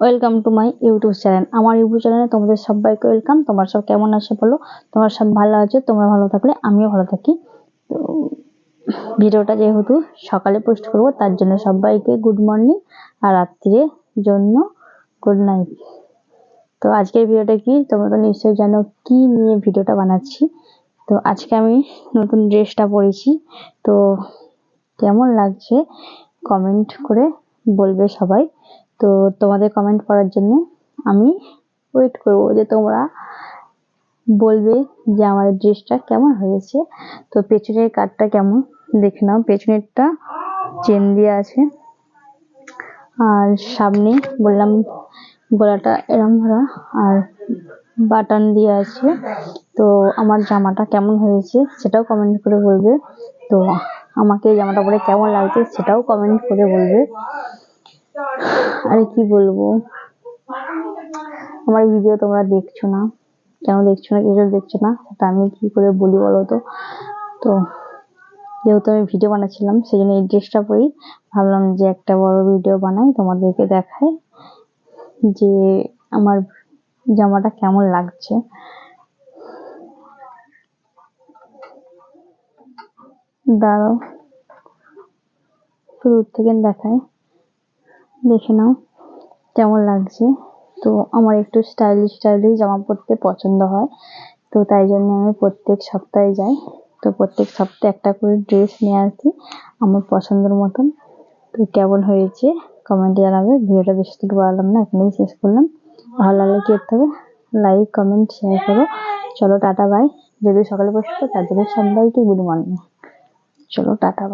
Welcome to my YouTube channel আমার YouTube চ্যানেলে তোমাদের সবাইকে ওয়েলকাম তোমরা সব কেমন আছো বলো? তোমরা সব ভালো আছো? তোমরা ভালো থাকলে আমিও ভালো থাকি। তো ভিডিওটা যেহেতু সকালে পোস্ট করব, তার জন্য সবাইকে গুড মর্নিং আর রাত্রির জন্য গুড নাইট তো আজকের ভিডিওটা কি? তোমরা তো নিশ্চয়ই জানো কি নিয়ে ভিডিওটা বানাচ্ছি। তো আজকে আমি নতুন ড্রেসটা পরেছি। তো কেমন লাগছে? কমেন্ট করে বলবে সবাই। তো তোমাদের কমেন্ট পড়ার জন্য আমি ওয়েট করব যে তোমরা বলবে যে আমার ড্রেসটা কেমন হয়েছে। তো পেছনের কাঠটা কেমন দেখে নাও। পেছনেরটা চেন দিয়ে আছে। আর সামনে বললাম, গলাটা এরম ধরা। আর বাটন দিয়ে আছে। তো আমার জামাটা কেমন হয়েছে সেটাও কমেন্ট করে বলবে। তো আমাকে জামাটা পরে কেমন লাগছে সেটাও কমেন্ট করে বলবে। আর কি বলব? আমার ভিডিও তোমরা দেখছ না? কেন দেখছ না? কিছু দেখছ না? সেটা আমি কি করে বলি বলো তো? তো যেহেতু আমি ভিডিও বানাচ্ছিলাম সেই জন্য এই ড্রেসটা পরেই ভাবলাম যে একটা বড় ভিডিও বানাই, তোমাদেরকে দেখাই যে আমার জামাটা কেমন লাগছে? দাঁড়াও। দূর থেকে দেখায় দেখে নাও কেমন লাগছে। তো আমার একটু স্টাইলিশ স্টাইলিশ জামা পরতে পছন্দ হয়। তো তাই জন্য আমি প্রত্যেক সপ্তাহে যাই। তো প্রত্যেক সপ্তাহে একটা করে ড্রেস নিয়ে আসি আমার পছন্দের মতন। তো কেমন হয়েছে? কমেন্টে জানাবে। ভিডিওটা বেশি দূর বাড়ালাম না, এখানেই শেষ করলাম। ভালো লাগলে কি করতে হবে। লাইক কমেন্ট শেয়ার করো। চলো, টাটা বাই যদি সকালে বসতো তার জন্য সবাইকে গুড মর্নিং। চলো, টাটা বাই